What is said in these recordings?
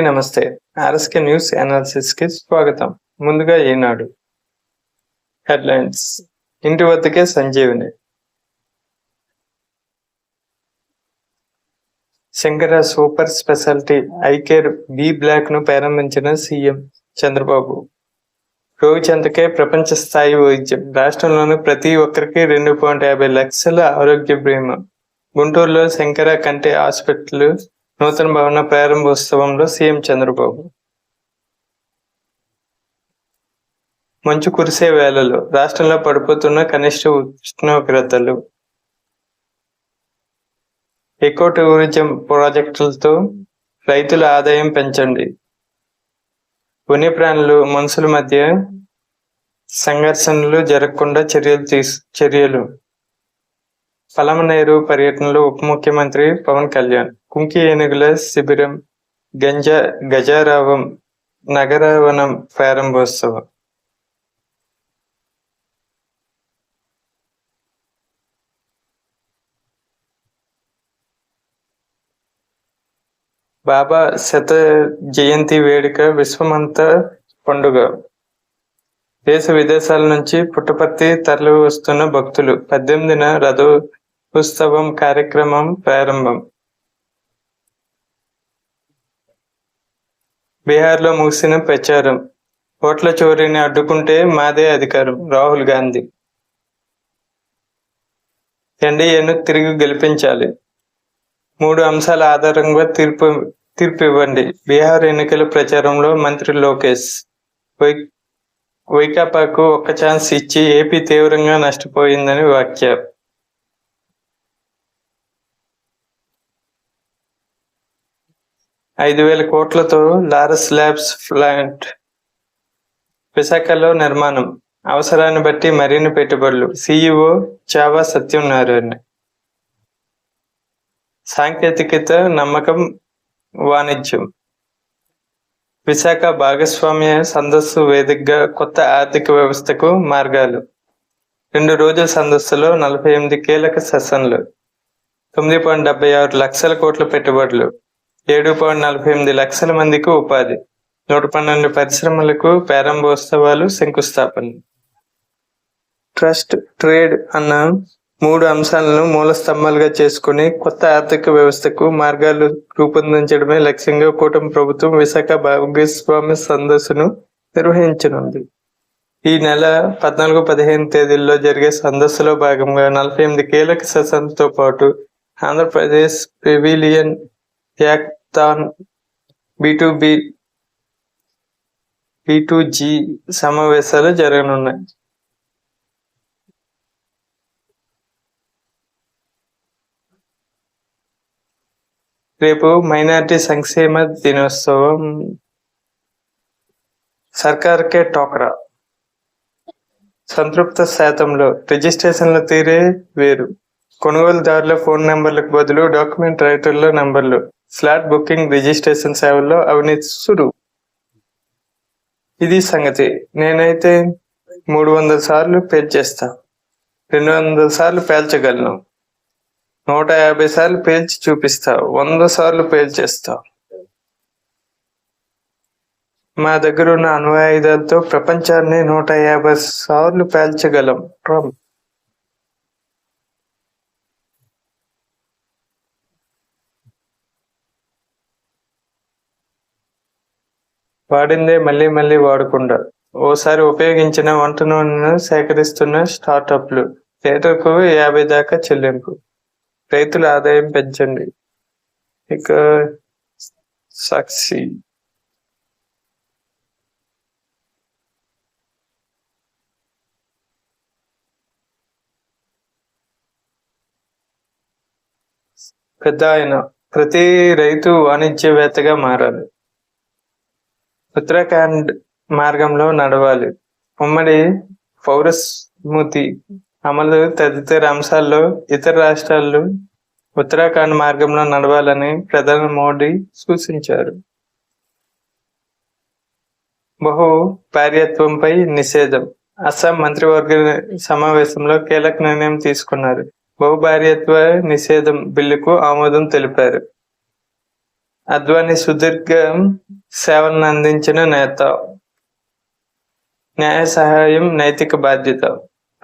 నమస్తే. RSK news అనాలిసిస్కి స్వాగతం. ముందుగా ఈనాడు హెడ్లైన్స్. ఇంటి వద్దకే Sanjeevini. Shankara super speciality. Eye care B బ్లాక్ను ప్రారంభించిన సీఎం చంద్రబాబు. రోగి చెంతకే ప్రపంచ స్థాయి వైద్యం. రాష్ట్రంలోని ప్రతి ఒక్కరికి రెండు పాయింట్ యాభై లక్షల ఆరోగ్య బీమా. గుంటూరులో శంకర కంటే హాస్పిటల్ నూతన భవన ప్రారంభోత్సవంలో సీఎం చంద్రబాబు. మంచు కురిసే వేళలో రాష్ట్రంలో పడిపోతున్న కనిష్ట ఉష్ణోగ్రతలు. ఎకో టూరిజం ప్రాజెక్టులతో రైతుల ఆదాయం పెంచండి. వన్యప్రాణులు మనుషుల మధ్య సంఘర్షణలు జరగకుండా చర్యలు తీసు చర్యలు. పలమనేరు పర్యటనలో ఉప ముఖ్యమంత్రి పవన్ కళ్యాణ్ కుంకి ఏనుగుల శిబిరం గంజ గజారావం నగరవనం ప్రారంభోత్సవం. బాబా శత జయంతి వేడుక విశ్వమంతా పండుగ. దేశ విదేశాల నుంచి పుట్టపర్తి తరలి వస్తున్న భక్తులు. పద్దెనిమిదిన రథ ఉత్సవం కార్యక్రమం ప్రారంభం. బీహార్లో ముగిసిన ప్రచారం. ఓట్ల చోరీని అడ్డుకుంటే మాదే అధికారం. రాహుల్ గాంధీ. ఎన్డీఏను తిరిగి గెలిపించాలి. మూడు అంశాల ఆధారంగా తీర్పు తీర్పు ఇవ్వండి. బీహార్ ఎన్నికల ప్రచారంలో మంత్రి లోకేష్. వై వైకాపాకు ఒక్క ఛాన్స్ ఇచ్చి ఏపీ తీవ్రంగా నష్టపోయిందని వ్యాఖ్య. ఐదు వేల కోట్లతో లారస్ ల్యాబ్స్ ప్లాంట్. విశాఖలో నిర్మాణం. అవసరాన్ని బట్టి మరిన్ని పెట్టుబడులు. సిఇఓ చావా సత్యనారాయణ. సాంకేతికత నమ్మకం వాణిజ్యం. విశాఖ భాగస్వామ్య సందస్సు వేదికగా కొత్త ఆర్థిక వ్యవస్థకు మార్గాలు. రెండు రోజుల సందస్సులో నలభై ఎనిమిది కీలక సెషన్లు. తొమ్మిది పాయింట్ డెబ్బై ఆరు లక్షల కోట్ల పెట్టుబడులు. ఏడు పాయింట్ నలభై ఎనిమిది లక్షల మందికి ఉపాధి నూట పన్నెండు పరిశ్రమలకు ప్రారంభోత్సవాలు శంకుస్థాపన ట్రస్ట్ ట్రేడ్ అన్న మూడు అంశాలను మూల స్తంభాలుగా చేసుకుని కొత్త ఆర్థిక వ్యవస్థకు మార్గాలు రూపొందించడమే లక్ష్యంగా కూటమి ప్రభుత్వం విశాఖ భాగస్వామి సందస్సును నిర్వహించనుంది. ఈ నెల పద్నాలుగు పదిహేను తేదీల్లో జరిగే సందస్సులో భాగంగా నలభై ఎనిమిది కీలక సెషన్తో పాటు Andhra Pradesh pavilion యాక్తాన్ B to B B to G సమావేశాలు జరగనున్నాయి. రేపు మైనార్టీ సంక్షేమ దినోత్సవం. సర్కార్కే టోకరా. సంతృప్త శాతంలో రిజిస్ట్రేషన్ల తీరే వేరు. కొనుగోలుదారుల ఫోన్ నెంబర్లకు బదులు డాక్యుమెంట్ రైటర్ల నంబర్లు. ఫ్లాట్ బుకింగ్ రిజిస్ట్రేషన్ సేవల్లో అవినీతి సురు. ఇది సంగతి. నేనైతే మూడు వందల సార్లు పేల్చేస్తా రెండు వందల సార్లు పేల్చగలను. నూట యాభై సార్లు పేల్చి చూపిస్తా. వంద సార్లు పేల్చేస్తా మా దగ్గర ఉన్న అణ్వాయుధాలతో ప్రపంచాన్ని నూట యాభై సార్లు పేల్చగలం. ట్రంప్. వాడిందే మళ్ళీ మళ్ళీ వాడకుండా. ఓసారి ఉపయోగించిన వంట నూనెను సేకరిస్తున్న స్టార్టప్లు. లీటర్కు యాభై దాకా చెల్లింపు. రైతుల ఆదాయం పెంచండి. ఇక సాక్షి. పెద్ద ఆయన ప్రతి రైతు వాణిజ్యవేత్తగా మారాలి. ఉత్తరాఖండ్ మార్గంలో నడవాలి. ఉమ్మడి పౌరస్మృతి అమలు తదితర అంశాల్లో ఇతర రాష్ట్రాలు ఉత్తరాఖండ్ మార్గంలో నడవాలని ప్రధాని మోడీ సూచించారు. బహు భార్యత్వంపై నిషేధం. అస్సాం మంత్రివర్గ సమావేశంలో కీలక నిర్ణయం తీసుకున్నారు. బహుభార్యత్వ నిషేధం బిల్లుకు ఆమోదం తెలిపారు. అద్వాని సుదీర్ఘ సేవలను అందించిన నేత. న్యాయ సహాయం నైతిక బాధ్యత.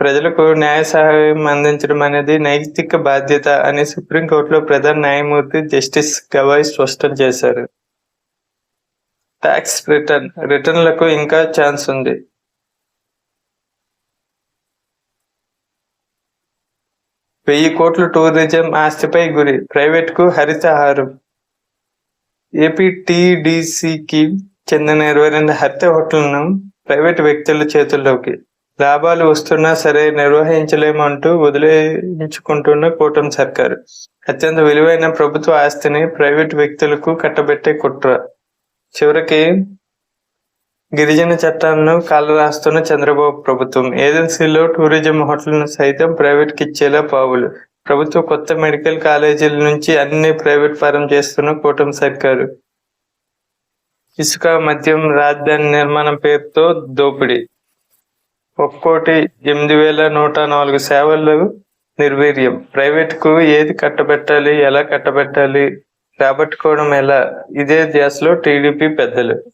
ప్రజలకు న్యాయ సహాయం అందించడం అనేది నైతిక బాధ్యత అని సుప్రీంకోర్టులో ప్రధాన న్యాయమూర్తి జస్టిస్ గవాయ్ స్పష్టం చేశారు. ట్యాక్స్ రిటర్న్ రిటర్న్లకు ఇంకా ఛాన్స్ ఉంది. వెయ్యి కోట్ల టూరిజం ఆస్తిపై గురి ప్రైవేట్కు హరితహారం. ఏపీటీడీసీకి చెందిన ఇరవై రెండు హత్య హోటళ్ళను ప్రైవేట్ వ్యక్తుల చేతుల్లోకి. లాభాలు వస్తున్నా సరే నిర్వహించలేమంటూ వదిలేయించుకుంటున్న కూటమి సర్కారు. అత్యంత విలువైన ప్రభుత్వ ఆస్తిని ప్రైవేట్ వ్యక్తులకు కట్టబెట్టే కుట్ర. చివరికి గిరిజన చట్టాలను కాలరాస్తున్న చంద్రబాబు ప్రభుత్వం. ఏజెన్సీలో టూరిజం హోటల్ను సైతం ప్రైవేట్కి ఇచ్చేలా పావులు. ప్రభుత్వ కొత్త మెడికల్ కాలేజీల నుంచి అన్ని ప్రైవేట్ పరం చేస్తున్న కూటమి సర్కారు. ఇసుక మద్యం రాజధాని నిర్మాణం పేరుతో దోపిడీ. ఒక్కోటి ఎనిమిది వేల నూట నాలుగు సేవలు నిర్వీర్యం. ప్రైవేట్కు ఏది కట్టబెట్టాలి ఎలా కట్టబెట్టాలి రాబట్టుకోవడం ఎలా? ఇదే ధ్యాసలో టీడీపీ పెద్దలు.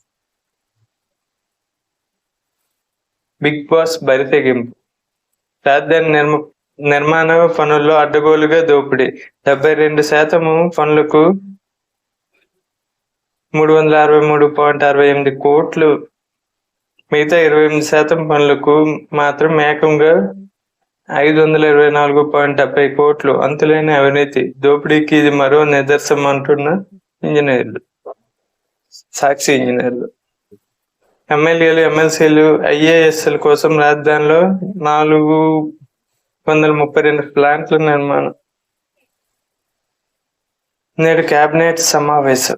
బిగ్ బాస్ బరితెగింపు రాజధాని నిర్మ నిర్మాణ పనుల్లో అడ్డగోలుగా దోపిడీ. డెబ్బై రెండు శాతము పనులకు మూడు వందల అరవై మూడు పాయింట్ అరవై ఎనిమిది కోట్లు మిగతా ఇరవై ఎనిమిది శాతం పనులకు మాత్రం ఏకంగా ఐదు వందల ఇరవై నాలుగు పాయింట్ డెబ్బై కోట్లు. అంతులేని అవినీతి. దోపిడీకి ఇది మరో నిదర్శనం అంటున్న ఇంజనీర్లు. సాక్షి ఇంజనీర్లు. ఎమ్మెల్యేలు ఎమ్మెల్సీలు ఐఏఎస్ఎల్ కోసం రాజధానిలో నాలుగు వందల ముప్పై రెండు ప్లాంట్ల నిర్మాణం. నేడు కేబినెట్ సమావేశం.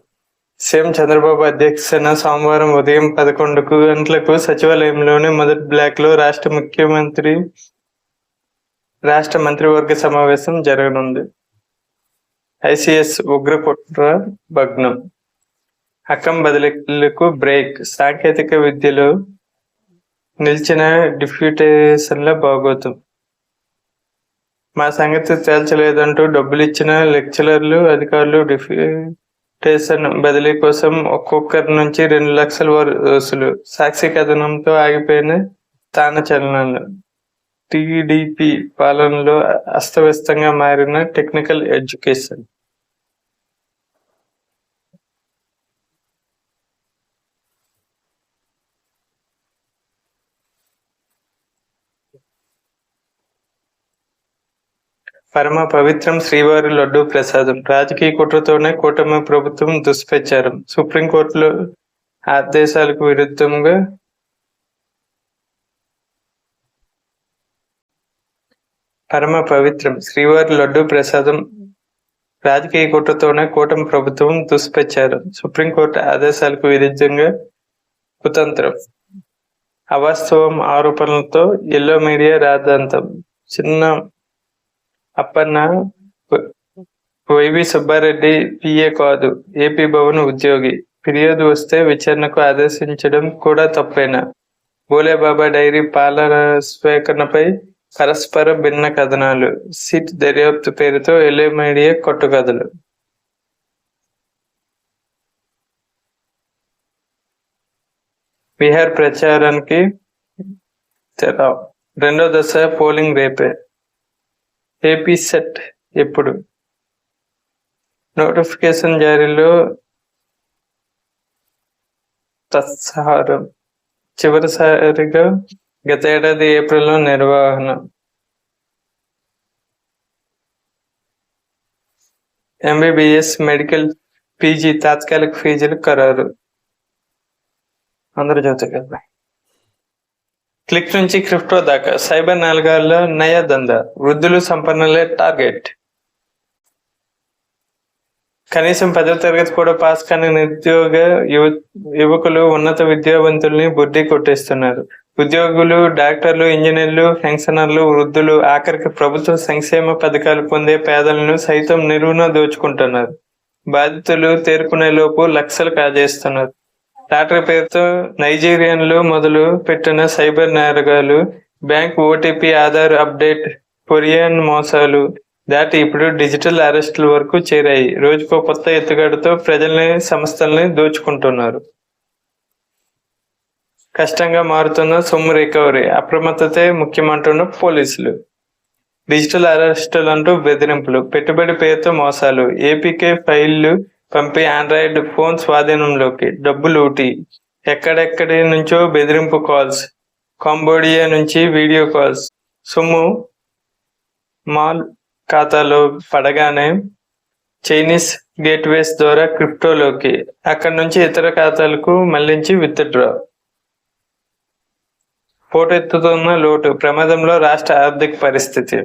సీఎం చంద్రబాబు అధ్యక్షతన సోమవారం ఉదయం పదకొండుకు గంటలకు సచివాలయంలోని మొదటి బ్లాక్లో రాష్ట్ర ముఖ్యమంత్రి రాష్ట్ర మంత్రివర్గ సమావేశం జరగనుంది. ఐసిఎస్ ఉగ్రకుట్ర భగ్నం. అక్కం బదిలీలకు బ్రేక్. సాంకేతిక విద్యలో నిలిచిన డిప్యూటేషన్ల బాగోతం. మా సంగతి తేల్చలేదంటూ డబ్బులు ఇచ్చిన లెక్చరర్లు అధికారులు డిఫ్యూటేషన్ బదిలీ కోసం ఒక్కొక్కరి నుంచి రెండు లక్షల వసూలు. సాక్షి కథనంతో ఆగిపోయిన స్థాన చలనాలు. టీడీపీ పాలనలో అస్తవ్యస్తంగా మారిన టెక్నికల్ ఎడ్యుకేషన్. పరమ పవిత్రం శ్రీవారి లడ్డు ప్రసాదం. రాజకీయ కుట్రతోనే కూటమి ప్రభుత్వం దుష్ప్రచారం. సుప్రీంకోర్టులో ఆదేశాలకు విరుద్ధంగా పరమ పవిత్రం శ్రీవారి లడ్డు ప్రసాదం రాజకీయ కుట్రతోనే కూటమి ప్రభుత్వం దుష్ప్రచారం. సుప్రీంకోర్టు ఆదేశాలకు విరుద్ధంగా కుతంత్రం. అవాస్తవం ఆరోపణలతో ఎల్లో మీడియా రాద్ధాంతం. చిన్న అప్పన్న వైవి సుబ్బారెడ్డి పిఏ కాదు ఏపీ భవన్ ఉద్యోగి. ఫిర్యాదు వస్తే విచారణకు ఆదేశించడం కూడా తప్పేనా? బోలేబాబా డైరీ పాల స్వీకరణపై పరస్పర భిన్న కథనాలు. సిట్ దర్యాప్తు పేరుతో ఎలే మీడియా కొట్టుకథలు. బీహార్ ప్రచారానికి రెండో దశ పోలింగ్ రేపే. ఏపీ సెట్ ఎప్పుడు? నోటిఫికేషన్ జారీలో తత్సహారం చివరిసారిగా గత ఏడాది ఏప్రిల్లో నిర్వహణ. ఎంబీబీఎస్ మెడికల్ పీజీ తాత్కాలిక ఫీజులు ఖరారు. అందరూ చదువుతారు క్లిక్ నుంచి క్రిప్టో దాకా సైబర్ నాలుగాల్లో నయా దందా వృద్ధులు సంపన్నులే టార్గెట్. కనీసం పదవ తరగతి కూడా పాస్ కాని నిరుద్యోగ యువ యువకులు ఉన్నత విద్యావంతుల్ని బుద్ధి కొట్టేస్తున్నారు. ఉద్యోగులు డాక్టర్లు ఇంజనీర్లు పెన్షనర్లు వృద్ధులు ఆఖరికి ప్రభుత్వ సంక్షేమ పథకాలు పొందే పేదలను సైతం నిలువున దోచుకుంటున్నారు. బాధితులు తేరుకునే లోపు లక్షలు కాజేస్తున్నారు. లాటరీ పేరుతో నైజీరియన్లు మొదలు పెట్టిన cyber నేరగాలు bank OTP Aadhaar update Korean మోసాలు దాటి ఇప్పుడు డిజిటల్ అరెస్టుల వరకు చేరాయి. రోజుకో కొత్త ఎత్తుగడతో ప్రజల్ని సంస్థల్ని దోచుకుంటున్నారు. కష్టంగా మారుతున్న సొమ్ము రికవరీ అప్రమత్తతే ముఖ్యమంటున్న పోలీసులు. డిజిటల్ అరెస్టులు అంటూ బెదిరింపులు పెట్టుబడి పేరుతో మోసాలు ఏపీకే ఫైళ్ళు పంపి ఆండ్రాయిడ్ ఫోన్ స్వాధీనంలోకి. డబ్బు లూటి ఎక్కడెక్కడి నుంచో బెదిరింపు కాల్స్ కాంబోడియా నుంచి వీడియో కాల్స్ సొమ్ము మాల్ ఖాతాలో పడగానే చైనీస్ గేట్వేస్ ద్వారా క్రిప్టోలోకి అక్కడి నుంచి ఇతర ఖాతాలకు మళ్ళించి విత్డ్రా పోటెత్తుతున్న లోటు. ప్రమాదంలో రాష్ట్ర ఆర్థిక పరిస్థితి.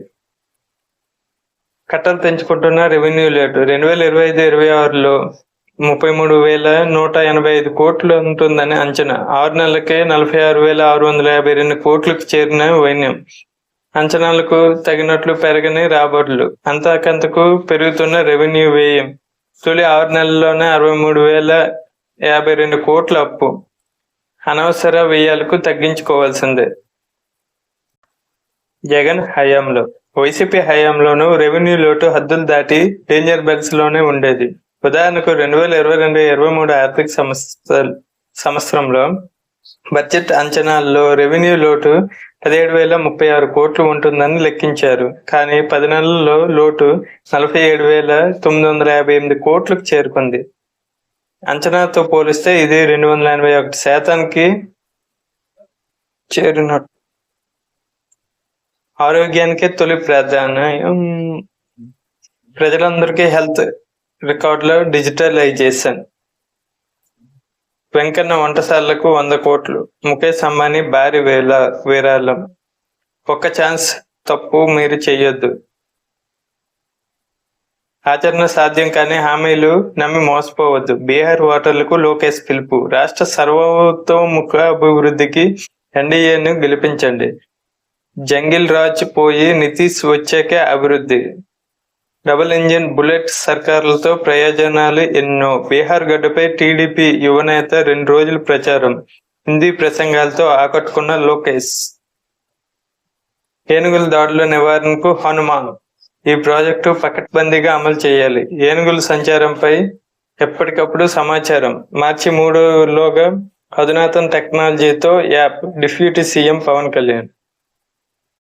కట్టలు తెంచుకుంటున్న రెవెన్యూ లేటు రెండు వేల ఇరవై ఐదు ఇరవై ఆరులో ముప్పై మూడు వేల నూట ఎనభై ఐదు కోట్లు ఉంటుందని అంచనా. ఆరు నెలలకే నలభై ఆరు వేల ఆరు వందల యాభై రెండు కోట్లకు చేరిన వైన్యం. అంచనాలకు తగినట్లు పెరగని రాబడులు. అంతకంతకు పెరుగుతున్న రెవెన్యూ వ్యయం. తొలి ఆరు నెలల్లోనే అరవై మూడు వేల యాభై రెండు కోట్ల అప్పు. అనవసర వ్యయాలకు తగ్గించుకోవాల్సిందే. జగన్ హయాంలో వైసీపీ హయాంలోనూ రెవెన్యూ లోటు హద్దులు దాటి డేంజర్ బెల్స్లోనే ఉండేది. ఉదాహరణకు రెండు వేల ఇరవై రెండు ఇరవై మూడు ఆర్థిక సంస్థ సంవత్సరంలో బడ్జెట్ అంచనాల్లో రెవెన్యూ లోటు పదిహేడు వేల ముప్పై ఆరు కోట్లు ఉంటుందని లెక్కించారు. కానీ పది నెలల్లో లోటు నలభై ఏడు వేల తొమ్మిది వందల యాభై ఎనిమిది కోట్లకు చేరుకుంది. అంచనాతో పోలిస్తే ఇది రెండు వందల ఎనభై ఒకటి శాతానికి చేరినట్టు ఆరోగ్యానికే తొలి ప్రాధాన్యం ప్రజలందరికీ హెల్త్ రికార్డులు డిజిటలైజేషన్. వెంకన్న వంటశాలకు వంద కోట్లు. ముఖేష్ అంబానీ భారీ వేల విరాళం. ఒక్క ఛాన్స్ తప్పు మీరు చెయ్యొద్దు ఆచరణ సాధ్యం కానీ హామీలు నమ్మి మోసపోవద్దు. బీహార్ ఓటర్లకు లోకేష్ పిలుపు. రాష్ట్ర సర్వతోముఖ అభివృద్ధికి ఎన్డీఏను గెలిపించండి. జంగిల్ రాజ్ పోయి నితీష్ వచ్చాకే అభివృద్ధి. డబుల్ ఇంజిన్ బుల్లెట్ సర్కారులతో ప్రయోజనాలు ఎన్నో. బీహార్ గడ్డపై టీడీపీ యువనేత రెండు రోజుల ప్రచారం. హిందీ ప్రసంగాలతో ఆకట్టుకున్న లోకేష్. ఏనుగుల దాడుల నివారణకు హనుమాన్. ఈ ప్రాజెక్టు పకడ్బందీగా అమలు చేయాలి. ఏనుగుల సంచారంపై ఎప్పటికప్పుడు సమాచారం. మార్చి మూడులోగా అధునాతన టెక్నాలజీతో app deputy CM Pawan Kalyan.